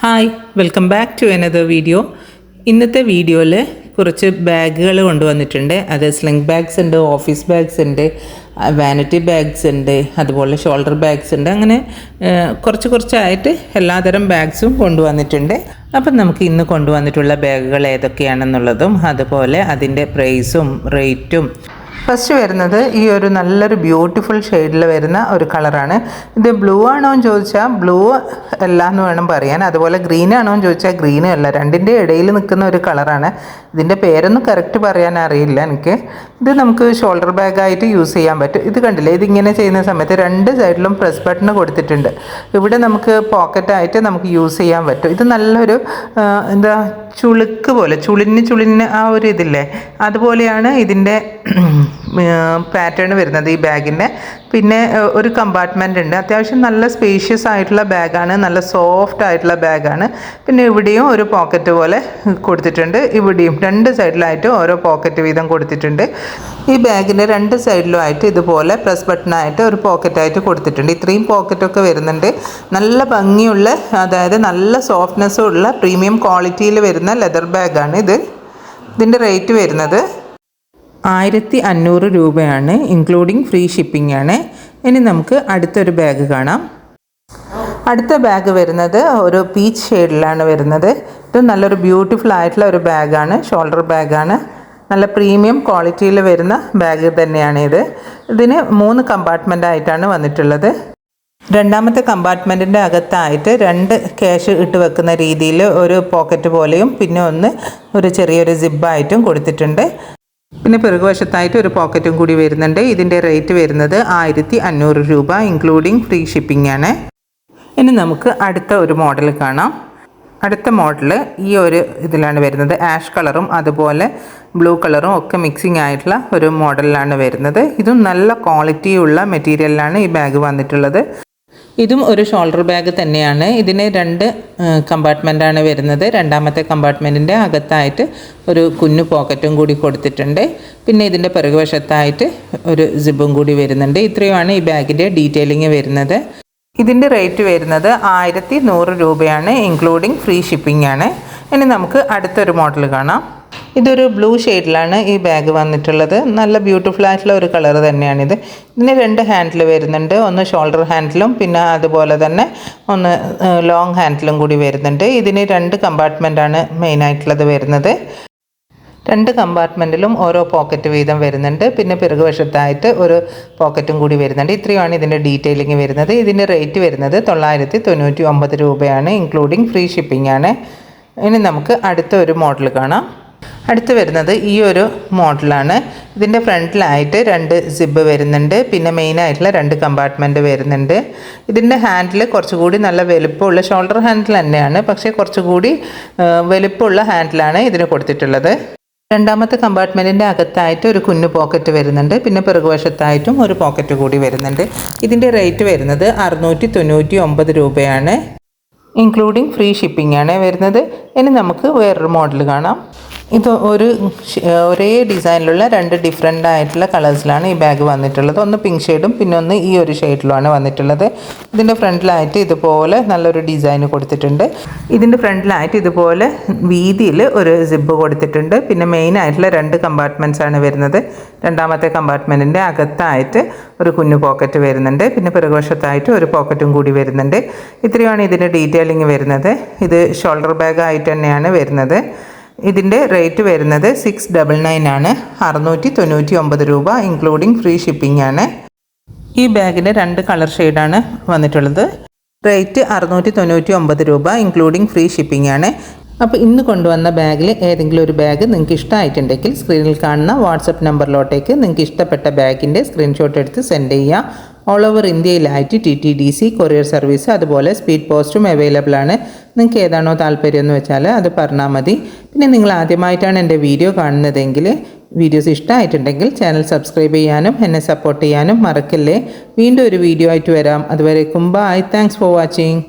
Hi welcome back to another video ഇന്നത്തെ വീഡിയോയിൽ കുറച്ച് ബാഗുകൾ കൊണ്ടുവന്നിട്ടുണ്ട്. അത് സ്ലിംഗ് ബാഗ്സ് ഉണ്ട് ഓഫീസ് ബാഗ്സ് ഉണ്ട് വാനിറ്റി ബാഗ്സ് ഉണ്ട് അതുപോലെ ഷോൾഡർ ബാഗ്സ് ഉണ്ട്. അങ്ങനെ കുറച്ച് കുറച്ചായിട്ട് എല്ലാതരം ബാഗ്സും കൊണ്ടുവന്നിട്ടുണ്ട്. അപ്പം നമുക്ക് ഇന്ന് കൊണ്ടുവന്നിട്ടുള്ള ബാഗുകൾ ഏതൊക്കെയാണെന്നുള്ളതും അതുപോലെ അതിന്റെ പ്രൈസും റേറ്റും ഫസ്റ്റ് വരുന്നത് ഈ ഒരു നല്ലൊരു ബ്യൂട്ടിഫുൾ ഷെയ്ഡിൽ വരുന്ന ഒരു കളറാണ് ഇത് ബ്ലൂ ആണോ എന്ന് ചോദിച്ചാൽ ബ്ലൂ അല്ല എന്ന് വേണം പറയാൻ. അതുപോലെ ഗ്രീൻ ആണോ എന്ന് ചോദിച്ചാൽ ഗ്രീനും അല്ല. രണ്ടിന്റെ ഇടയിൽ നിൽക്കുന്ന ഒരു കളറാണ് ഇതിന്റെ പേരൊന്നും കറക്റ്റ് പറയാൻ അറിയില്ല എനിക്ക്. ഇത് നമുക്ക് ഷോൾഡർ ബാഗായിട്ട് യൂസ് ചെയ്യാൻ പറ്റും. ഇത് കണ്ടില്ലേ? ഇതിങ്ങനെ ചെയ്യുന്ന സമയത്ത് രണ്ട് സൈഡിലും പ്രസ് ബട്ടൺ കൊടുത്തിട്ടുണ്ട്. ഇവിടെ നമുക്ക് പോക്കറ്റായിട്ട് നമുക്ക് യൂസ് ചെയ്യാൻ പറ്റും. ഇത് നല്ലൊരു എന്താ ചുളുക്ക് പോലെ ചുളിന് ചുളിന് ആ ഒരു ഇതില്ലേ? അതുപോലെയാണ് ഇതിന്റെ പാറ്റേൺ വരുന്നത് ഈ ബാഗിന്റെ പിന്നെ ഒരു കമ്പാർട്ട്മെന്റ് ഉണ്ട്. അത്യാവശ്യം നല്ല സ്പേഷ്യസ് ആയിട്ടുള്ള ബാഗാണ്. നല്ല സോഫ്റ്റ് ആയിട്ടുള്ള ബാഗാണ്. പിന്നെ ഇവിടെയും ഒരു പോക്കറ്റ് പോലെ കൊടുത്തിട്ടുണ്ട്. ഇവിടെയും രണ്ട് സൈഡിലായിട്ട് ഓരോ പോക്കറ്റ് വീതം കൊടുത്തിട്ടുണ്ട്. ഈ ബാഗിന്റെ രണ്ട് സൈഡിലുമായിട്ട് ഇതുപോലെ പ്രസ് ബട്ടണായിട്ട് ഒരു പോക്കറ്റായിട്ട് കൊടുത്തിട്ടുണ്ട്. ഇത്രയും പോക്കറ്റൊക്കെ വരുന്നുണ്ട്. നല്ല ഭംഗിയുള്ള അതായത് നല്ല സോഫ്റ്റ്നെസ്സുള്ള പ്രീമിയം ക്വാളിറ്റിയിൽ വരുന്ന ലെതർ ബാഗാണ് ഇത്. ഇതിന്റെ റേറ്റ് വരുന്നത് ആയിരത്തി അഞ്ഞൂറ് രൂപയാണ് ഇൻക്ലൂഡിങ് ഫ്രീ ഷിപ്പിംഗ് ആണ്. ഇനി നമുക്ക് അടുത്തൊരു ബാഗ് കാണാം. അടുത്ത ബാഗ് വരുന്നത് ഒരു പീച്ച് ഷെയ്ഡിലാണ് വരുന്നത്. ഇത് നല്ലൊരു ബ്യൂട്ടിഫുൾ ആയിട്ടുള്ള ഒരു ബാഗാണ് ഷോൾഡർ ബാഗാണ് നല്ല പ്രീമിയം ക്വാളിറ്റിയിൽ വരുന്ന ബാഗ് തന്നെയാണ് ഇത്. ഇതിന് മൂന്ന് കമ്പാർട്ട്മെന്റ് ആയിട്ടാണ് വന്നിട്ടുള്ളത്. രണ്ടാമത്തെ കമ്പാർട്ട്മെന്റിന്റെ അകത്തായിട്ട് രണ്ട് ക്യാഷ് ഇട്ട് വെക്കുന്ന രീതിയിൽ ഒരു പോക്കറ്റ് പോലെയും പിന്നെ ഒന്ന് ഒരു ചെറിയൊരു സിബായിട്ടും കൊടുത്തിട്ടുണ്ട്. പിന്നെ പിറകുവശത്തായിട്ട് ഒരു പോക്കറ്റും കൂടി വരുന്നുണ്ട്. ഇതിന്റെ റേറ്റ് വരുന്നത് ആയിരത്തി അഞ്ഞൂറ് രൂപ ഇൻക്ലൂഡിങ് ഫ്രീ ഷിപ്പിംഗ് ആണ്. ഇനി നമുക്ക് അടുത്ത ഒരു മോഡൽ കാണാം. അടുത്ത മോഡൽ ഈ ഒരു ഇതിലാണ് വരുന്നത്. ആഷ് കളറും അതുപോലെ ബ്ലൂ കളറും ഒക്കെ മിക്സിംഗ് ആയിട്ടുള്ള ഒരു മോഡലിലാണ് വരുന്നത്. ഇതും നല്ല ക്വാളിറ്റിയുള്ള മെറ്റീരിയലിലാണ് ഈ ബാഗ് വന്നിട്ടുള്ളത്. ഇതും ഒരു ഷോൾഡർ ബാഗ് തന്നെയാണ്. ഇതിന് രണ്ട് കമ്പാർട്ട്മെന്റാണ് വരുന്നത്. രണ്ടാമത്തെ കമ്പാർട്ട്മെന്റിന്റെ അകത്തായിട്ട് ഒരു കുഞ്ഞു പോക്കറ്റും കൂടി കൊടുത്തിട്ടുണ്ട്. പിന്നെ ഇതിന്റെ പിറകുവശത്തായിട്ട് ഒരു സിബും കൂടി വരുന്നുണ്ട്. ഇത്രയുമാണ് ഈ ബാഗിന്റെ ഡീറ്റെയിലിംഗ് വരുന്നത്. ഇതിന്റെ റേറ്റ് വരുന്നത് ആയിരത്തി നൂറ് രൂപയാണ് ഇൻക്ലൂഡിങ് ഫ്രീ ഷിപ്പിംഗ് ആണ്. ഇനി നമുക്ക് അടുത്തൊരു മോഡൽ കാണാം. ഇതൊരു ബ്ലൂ ഷെയ്ഡിലാണ് ഈ ബാഗ് വന്നിട്ടുള്ളത്. നല്ല ബ്യൂട്ടിഫുൾ ആയിട്ടുള്ള ഒരു കളർ തന്നെയാണിത്. ഇതിന് രണ്ട് ഹാൻഡിൽ വരുന്നുണ്ട്. ഒന്ന് ഷോൾഡർ ഹാൻഡിലും പിന്നെ അതുപോലെ തന്നെ ഒന്ന് ലോങ് ഹാൻഡിലും കൂടി വരുന്നുണ്ട്. ഇതിന് രണ്ട് കമ്പാർട്ട്മെന്റാണ് മെയിനായിട്ടുള്ളത് വരുന്നത്. രണ്ട് കമ്പാർട്ട്മെന്റിലും ഓരോ പോക്കറ്റ് വീതം വരുന്നുണ്ട്. പിന്നെ പിറകുവശത്തായിട്ട് ഒരു പോക്കറ്റും കൂടി വരുന്നുണ്ട്. ഇത്രയുമാണ് ഇതിന്റെ ഡീറ്റെയിലിംഗ് വരുന്നത്. ഇതിന്റെ റേറ്റ് വരുന്നത് തൊള്ളായിരത്തി തൊണ്ണൂറ്റി ഒമ്പത് രൂപയാണ് ഇൻക്ലൂഡിങ് ഫ്രീ ഷിപ്പിംഗ് ആണ്. ഇനി നമുക്ക് അടുത്ത ഒരു മോഡൽ കാണാം. അടുത്ത് വരുന്നത് ഈ ഒരു മോഡലാണ്. ഇതിന്റെ ഫ്രണ്ടിലായിട്ട് രണ്ട് സിബ് വരുന്നുണ്ട്. പിന്നെ മെയിനായിട്ടുള്ള രണ്ട് കമ്പാർട്ട്മെന്റ് വരുന്നുണ്ട്. ഇതിന്റെ ഹാൻഡിൽ കുറച്ചുകൂടി നല്ല വലുപ്പമുള്ള ഷോൾഡർ ഹാൻഡിൽ തന്നെയാണ്. പക്ഷേ കുറച്ചുകൂടി വലുപ്പമുള്ള ഹാൻഡിലാണ് ഇതിന് കൊടുത്തിട്ടുള്ളത്. രണ്ടാമത്തെ കമ്പാർട്ട്മെന്റിന്റെ അകത്തായിട്ട് ഒരു കുഞ്ഞു പോക്കറ്റ് വരുന്നുണ്ട്. പിന്നെ പിറകുവശത്തായിട്ടും ഒരു പോക്കറ്റ് കൂടി വരുന്നുണ്ട്. ഇതിന്റെ റേറ്റ് വരുന്നത് അറുന്നൂറ്റി തൊണ്ണൂറ്റി ഒമ്പത് രൂപയാണ്. ഇൻക്ലൂഡിങ് ഫ്രീ ഷിപ്പിംഗ് ആണ് വരുന്നത്. ഇനി നമുക്ക് വേറൊരു മോഡൽ കാണാം. ഇത് ഒരു ഒരേ ഡിസൈനിലുള്ള രണ്ട് ഡിഫറെന്റ് ആയിട്ടുള്ള കളേഴ്സിലാണ് ഈ ബാഗ് വന്നിട്ടുള്ളത്. ഒന്ന് പിങ്ക് ഷെയ്ഡും പിന്നെ ഒന്ന് ഈ ഒരു ഷെയ്ഡിലുമാണ് വന്നിട്ടുള്ളത്. ഇതിന്റെ ഫ്രണ്ടിലായിട്ട് ഇതുപോലെ നല്ലൊരു ഡിസൈൻ കൊടുത്തിട്ടുണ്ട്. ഇതിന്റെ ഫ്രണ്ടിലായിട്ട് ഇതുപോലെ വീതിയിൽ ഒരു സിബ് കൊടുത്തിട്ടുണ്ട്. പിന്നെ മെയിൻ ആയിട്ടുള്ള രണ്ട് കമ്പാർട്ട്മെന്റ്സ് ആണ് വരുന്നത്. രണ്ടാമത്തെ കമ്പാർട്ട്മെന്റിന്റെ അകത്തായിട്ട് ഒരു കുഞ്ഞു പോക്കറ്റ് വരുന്നുണ്ട്. പിന്നെ പിറകുവശത്തായിട്ട് ഒരു പോക്കറ്റും കൂടി വരുന്നുണ്ട്. ഇത്രയുമാണ് ഇതിന്റെ ഡീറ്റെയിലിംഗ് വരുന്നത്. ഇത് ഷോൾഡർ ബാഗ് ആയിട്ട് തന്നെയാണ് വരുന്നത്. ഇതിന്റെ റേറ്റ് വരുന്നത് സിക്സ് ഡബിൾ നയൻ ആണ്. അറുന്നൂറ്റി തൊണ്ണൂറ്റി ഒമ്പത് രൂപ ഇൻക്ലൂഡിങ് ഫ്രീ ഷിപ്പിംഗ് ആണ്. ഈ ബാഗിന്റെ രണ്ട് കളർ ഷെയ്ഡാണ് വന്നിട്ടുള്ളത്. റേറ്റ് അറുന്നൂറ്റി തൊണ്ണൂറ്റി ഒമ്പത് രൂപ ഇൻക്ലൂഡിങ് ഫ്രീ ഷിപ്പിംഗ് ആണ്. അപ്പോൾ ഇന്ന് കൊണ്ടുവന്ന ബാഗിൽ ഏതെങ്കിലും ഒരു ബാഗ് നിങ്ങൾക്ക് ഇഷ്ടമായിട്ടുണ്ടെങ്കിൽ സ്ക്രീനിൽ കാണുന്ന വാട്സപ്പ് നമ്പറിലോട്ടേക്ക് നിങ്ങൾക്ക് ഇഷ്ടപ്പെട്ട ബാഗിന്റെ സ്ക്രീൻഷോട്ട് എടുത്ത് സെൻഡ് ചെയ്യുക. All over ഇന്ത്യയിലായിട്ട് T T D C courier service അതുപോലെ സ്പീഡ് പോസ്റ്റും അവൈലബിൾ ആണ്. നിങ്ങൾക്ക് ഏതാണോ താല്പര്യം എന്ന് വെച്ചാൽ അത് പറഞ്ഞാൽ മതി. പിന്നെ നിങ്ങൾ ആദ്യമായിട്ടാണ് എന്റെ വീഡിയോ കാണുന്നതെങ്കിൽ വീഡിയോസ് ഇഷ്ടമായിട്ടുണ്ടെങ്കിൽ ചാനൽ സബ്സ്ക്രൈബ് ചെയ്യാനും എന്നെ സപ്പോർട്ട് ചെയ്യാനും മറക്കല്ലേ. വീണ്ടും ഒരു വീഡിയോ ആയിട്ട് വരാം. അതുവരേക്കും ബൈ താങ്ക്സ് ഫോർ വാച്ചിങ്